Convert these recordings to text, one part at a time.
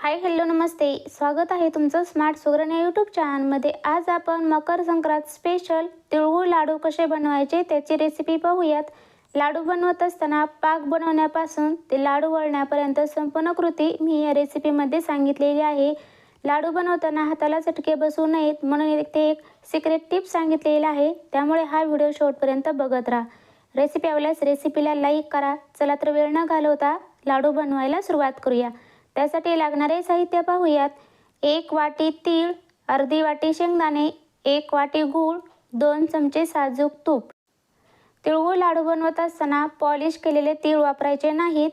Hi hello नमस्ते. स्वागत आहे तुमचं स्मार्ट सुगरण या यूट्यूब चॅनलमध्ये आज आपण मकर संक्रांत स्पेशल तिळगुळ लाडू कसे बनवायचे त्याची रेसिपी पाहूयात. लाडू बनवत असताना पाक बनवण्यापासून ते लाडू वळण्यापर्यंत संपूर्ण कृती मी या रेसिपीमध्ये सांगितलेली आहे. लाडू बनवताना हाताला चटके बसू नयेत म्हणून एक ते एक सिक्रेट टिप सांगितलेला आहे. त्यामुळे हा व्हिडिओ शेवटपर्यंत बघत राहा. रेसिपी आवडल्यास रेसिपीला लाईक करा. चला तर वेळ न घालवता लाडू बनवायला सुरुवात करूया. त्यासाठी लागणारे साहित्य पाहूयात. एक वाटी तीळ अर्धी वाटी शेंगदाणे एक वाटी गूळ दोन चमचे साजूक तूप. तिळगूळ लाडू बनवत असताना पॉलिश केलेले तीळ वापरायचे नाहीत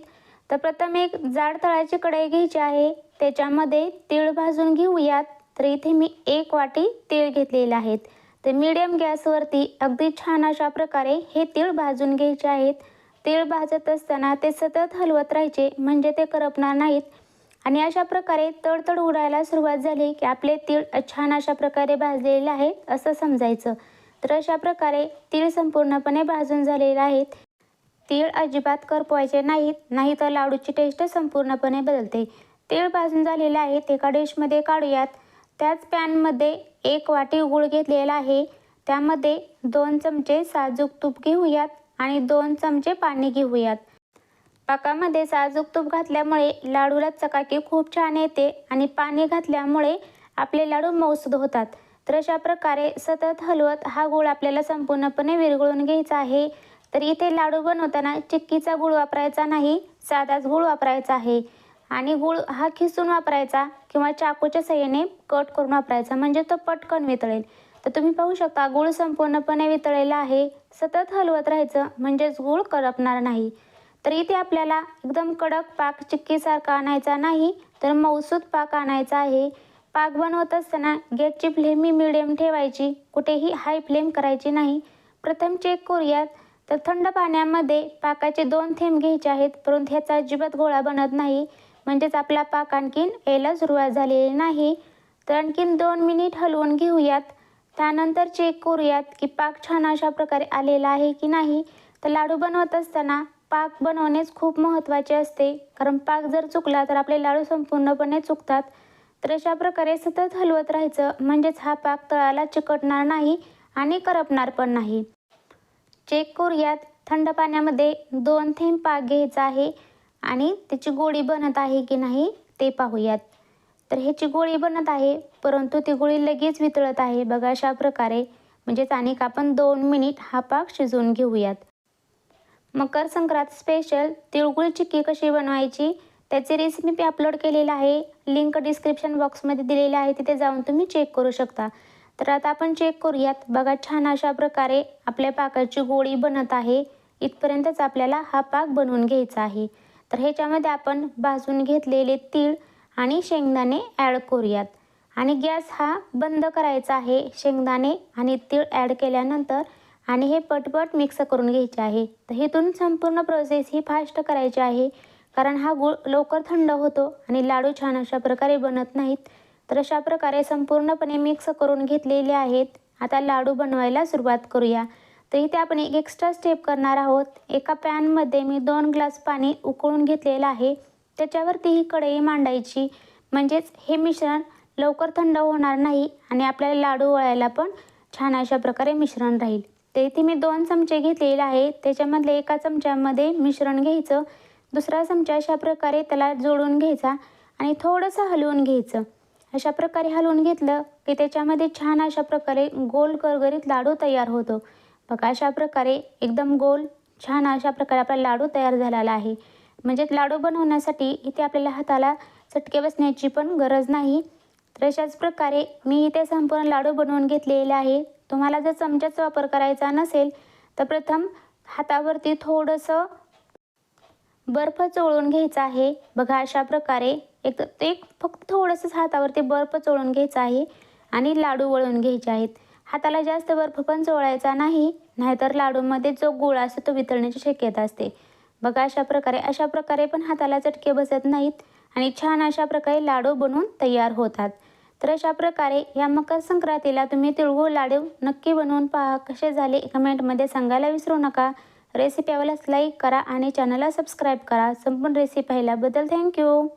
तर प्रथम एक जाड तळाची कढई घ्यायची आहे. त्याच्यामध्ये तीळ भाजून घेऊयात. तर इथे मी एक वाटी तीळ घेतलेले आहेत. तर मीडियम गॅसवरती अगदी छान अशा प्रकारे हे तीळ भाजून घ्यायचे आहेत. तीळ भाजत असताना ते सतत हलवत राहायचे म्हणजे ते करपणार नाहीत. आणि अशा प्रकारे तडतड उडायला सुरुवात झाली की आपले तीळ छान अशा प्रकारे भाजलेले आहेत असं समजायचं. तर अशा प्रकारे तीळ संपूर्णपणे भाजून झालेले आहेत. तीळ अजिबात करपवायचे नाहीत नाही तर लाडूची टेस्ट संपूर्णपणे बदलते. तीळ भाजून झालेले आहेत एका डिशमध्ये काढूयात. त्याच पॅनमध्ये एक वाटी गूळ घेतलेला आहे. त्यामध्ये दोन चमचे साजूक तूप घेऊयात आणि दोन चमचे पाणी घेऊयात. पाकामध्ये साजूक तूप घातल्यामुळे लाडूला चकाकी खूप छान येते आणि पाणी घातल्यामुळे आपले लाडू मौसूद होतात. तर अशा प्रकारे सतत हलवत हा गूळ आपल्याला संपूर्णपणे विरघळून घ्यायचा आहे. तर इथे लाडू बनवताना चिक्कीचा गूळ वापरायचा नाही साधाच गूळ वापरायचा आहे. आणि गूळ हा खिसून वापरायचा किंवा चाकूच्या सहाय्याने कट करून वापरायचा म्हणजे तो पटकन वितळेल. तर तुम्ही पाहू शकता गूळ संपूर्णपणे वितळलेला आहे. सतत हलवत राहायचं म्हणजेच गूळ करपणार नाही. तर इथे आपल्याला एकदम कडक पाक चिक्कीसारखा आणायचा नाही तर मौसूद पाक आणायचा आहे. पाक बनवत असताना गॅसची फ्लेम ही मिडियम ठेवायची कुठेही हाय फ्लेम करायची नाही. प्रथम चेक करूयात. तर थंड पाण्यामध्ये पाकाचे दोन थेंब घ्यायचे आहेत परंतु ह्याचा अजिबात गोळा बनत नाही. म्हणजेच आपला पाक आणखीन यायला सुरुवात झालेली नाही. तर आणखीन दोन मिनिट हलवून घेऊयात. त्यानंतर चेक करूयात की पाक छान अशा प्रकारे आलेला आहे की नाही. तर लाडू बनवत असताना पाक बनवणेच खूप महत्त्वाचे असते. कारण पाक जर चुकला तर आपले लाडू संपूर्णपणे चुकतात. तर अशा प्रकारे सतत हलवत राहायचं म्हणजेच हा पाक तळाला चिकटणार नाही आणि करपणार पण नाही. चेक करूयात. थंड पाण्यामध्ये दोन थेंब पाक घ्यायचा आहे आणि त्याची गोळी बनत आहे की नाही ते पाहूयात. तर ह्याची गोळी बनत आहे परंतु ती गोळी लगेच वितळत आहे. बघा अशा प्रकारे. म्हणजेच आणि आपण दोन मिनिट हा पाक शिजवून घेऊयात. मकर संक्रांत स्पेशल तिळगुळ चिक्की कशी बनवायची? त्याची रेसिपी मी अपलोड केलेली आहे. लिंक डिस्क्रिप्शन बॉक्समध्ये दिलेली आहे. तिथे जाऊन तुम्ही चेक करू शकता. तर आता आपण चेक करूयात. बघा छान अशा प्रकारे आपल्या पाकाची गोळी बनत आहे. इथपर्यंतच आपल्याला हा पाक बनवून घ्यायचा आहे. तर ह्याच्यामध्ये आपण भाजून घेतलेले तीळ आणि शेंगदाणे ॲड करूयात. आणि गॅस हा बंद करायचा आहे. शेंगदाणे आणि तीळ ॲड केल्यानंतर आणि हे पटपट मिक्स करून घ्यायचे आहे. तर हेतून संपूर्ण प्रोसेस ही फास्ट करायची आहे. कारण हा गूळ लवकर थंड होतो आणि लाडू छान अशा प्रकारे बनत नाहीत. तर अशा प्रकारे संपूर्णपणे मिक्स करून घेतलेले आहेत. आता लाडू बनवायला सुरुवात करूया. तर इथे आपण एक एक्स्ट्रा स्टेप करणार आहोत. एका पॅनमध्ये मी दोन ग्लास पाणी उकळून घेतलेलं आहे. त्याच्यावरती ही कढई मांडायची. म्हणजेच हे मिश्रण लवकर थंड होणार नाही आणि आपल्याला लाडू वळायला पण छान अशा प्रकारे मिश्रण राहील. तर इथे मी दोन चमचे घेतलेले आहे. त्याच्यामधले एका चमच्यामध्ये मिश्रण घ्यायचं. दुसरा चमचा अशा प्रकारे त्याला जोडून घ्यायचा आणि थोडंसं हलवून घ्यायचं. अशा प्रकारे हलवून घेतलं की त्याच्यामध्ये छान अशा प्रकारे गोल करगरीत लाडू तयार होतो. बघा अशा प्रकारे एकदम गोल छान अशा प्रकारे आपला लाडू तयार झालेला आहे. म्हणजे लाडू बनवण्यासाठी इथे आपल्याला हाताला चटके बसण्याची पण गरज नाही. तर अशाच प्रकारे मी इथे संपूर्ण लाडू बनवून घेतलेले आहे. तुम्हाला जर चमच्याचा वापर करायचा नसेल तर प्रथम हातावरती थोडंसं बर्फ चोळून घ्यायचा आहे. बघा अशा प्रकारे एक एक फक्त थोडंसंच हातावरती बर्फ चोळून घ्यायचा आहे आणि लाडू वळून घ्यायचे आहेत. हाताला जास्त बर्फ पण चोळायचा नाही नाहीतर लाडूमध्ये जो गोळा असतो तो वितळण्याची शक्यता असते. बघा अशा प्रकारे अशा प्रकारे पण हाताला चटके बसत नाहीत आणि छान अशा प्रकारे लाडू बनवून तयार होतात. तर अशा प्रकारे या मकर संक्रांतीला तुम्ही तिळगुळ लाडू नक्की बनवून पहा. कसे झाले कमेंटमध्ये सांगायला विसरू नका. रेसिपी आवडल्यास लाईक करा आणि चॅनलला सबस्क्राईब करा. संपूर्ण रेसिपी पाहिल्याबद्दल थँक्यू